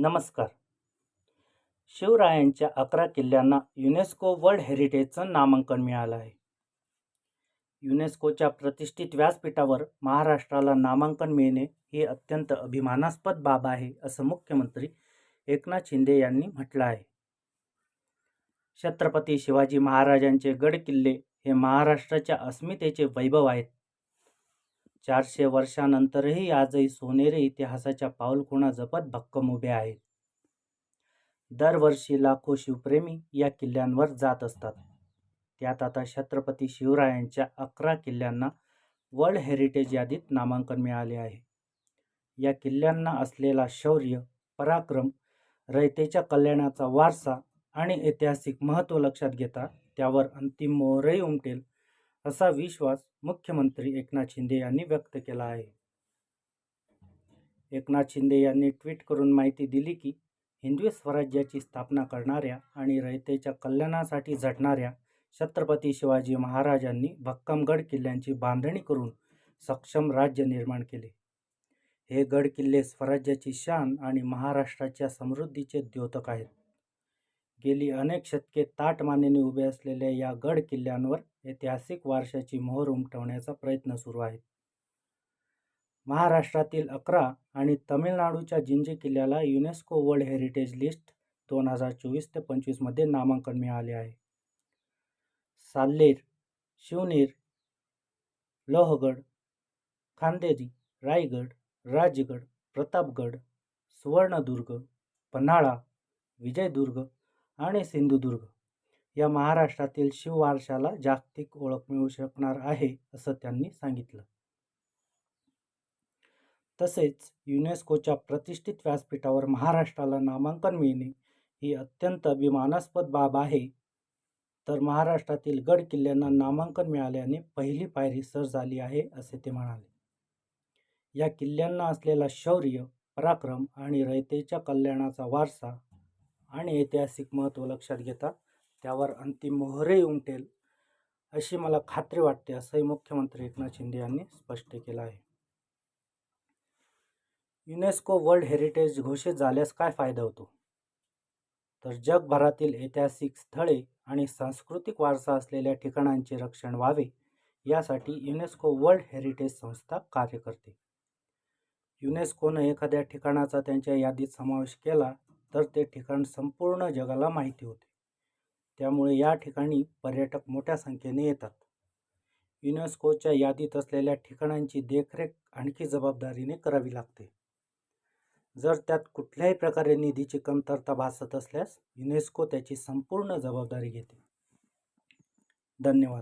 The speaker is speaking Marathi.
नमस्कार. शिवरायांच्या अकरा किल्ल्यांना युनेस्को वर्ल्ड हेरिटेजचं नामांकन मिळालं आहे. युनेस्कोच्या प्रतिष्ठित व्यासपीठावर महाराष्ट्राला नामांकन मिळणे ही अत्यंत अभिमानास्पद बाब आहे असं मुख्यमंत्री एकनाथ शिंदे यांनी म्हटलं आहे. छत्रपती शिवाजी महाराजांचे गड किल्ले हे महाराष्ट्राच्या अस्मितेचे वैभव आहेत. चारशे वर्षानंतरही आजही सोनेरी इतिहासाच्या पाऊलखुणा जपत भक्कम उभे आहेत. दरवर्षी लाखो शिवप्रेमी या किल्ल्यांवर जात असतात. त्यात आता छत्रपती शिवरायांच्या अकरा किल्ल्यांना वर्ल्ड हेरिटेज यादीत नामांकन मिळाले आहे. या किल्ल्यांना असलेला शौर्य पराक्रम रयतेच्या कल्याणाचा वारसा आणि ऐतिहासिक महत्त्व लक्षात घेता त्यावर अंतिम मोहरही उमटेल असा विश्वास मुख्यमंत्री एकनाथ शिंदे यांनी व्यक्त केला आहे. एकनाथ शिंदे यांनी ट्विट करून माहिती दिली की हिंदवी स्वराज्याची स्थापना करणाऱ्या आणि रयतेच्या कल्याणासाठी झटणाऱ्या छत्रपती शिवाजी महाराजांनी भक्कम गड किल्ल्यांची बांधणी करून सक्षम राज्य निर्माण केले. हे गड किल्ले स्वराज्याची शान आणि महाराष्ट्राच्या समृद्धीचे द्योतक आहेत. गेली अनेक शतके ताट मानेने उभे असलेल्या या गड किल्ल्यांवर ऐतिहासिक वारशाची मोहर उमटवण्याचा प्रयत्न सुरू आहे महाराष्ट्रातील अकरा आणि तमिळनाडूच्या जिंजे किल्ल्याला युनेस्को वर्ल्ड हेरिटेज लिस्ट दोन हजार चोवीस ते पंचवीसमध्ये नामांकन मिळाले आहे. साल्लेर शिवनेर लोहगड खांदेरी रायगड राजगड प्रतापगड सुवर्णदुर्ग पन्हाळा विजयदुर्ग आणि सिंधुदुर्ग. या महाराष्ट्रातील शिववारशाला जागतिक ओळख मिळू शकणार आहे असं त्यांनी सांगितलं. तसेच युनेस्कोच्या प्रतिष्ठित व्यासपीठावर महाराष्ट्राला नामांकन मिळणे ही अत्यंत अभिमानास्पद बाब आहे. तर महाराष्ट्रातील गड किल्ल्यांना नामांकन मिळाल्याने पहिली पायरी सर झाली आहे असे ते म्हणाले. या किल्ल्यांना असलेला शौर्य पराक्रम आणि रयतेच्या कल्याणाचा वारसा आणि ऐतिहासिक महत्त्व लक्षात घेता त्यावर अंतिम मोहरही उमटेल अशी मला खात्री वाटते असंही मुख्यमंत्री एकनाथ शिंदे यांनी स्पष्ट केलं आहे. युनेस्को वर्ल्ड हेरिटेज घोषित झाल्यास काय फायदा होतो? तर जगभरातील ऐतिहासिक स्थळे आणि सांस्कृतिक वारसा असलेल्या ठिकाणांचे रक्षण व्हावे यासाठी युनेस्को वर्ल्ड हेरिटेज संस्था कार्य करते. युनेस्कोनं एखाद्या ठिकाणाचा त्यांच्या यादीत समावेश केला तर ते ठिकाण संपूर्ण जगाला माहिती होते. त्यामुळे या ठिकाणी पर्यटक मोठ्या संख्येने येतात. युनेस्कोच्या यादीत असलेल्या ठिकाणांची देखरेख आणखी जबाबदारीने करावी लागते. जर त्यात कुठल्याही प्रकारे निधीची कमतरता भासत असल्यास युनेस्को त्याची संपूर्ण जबाबदारी घेते. धन्यवाद.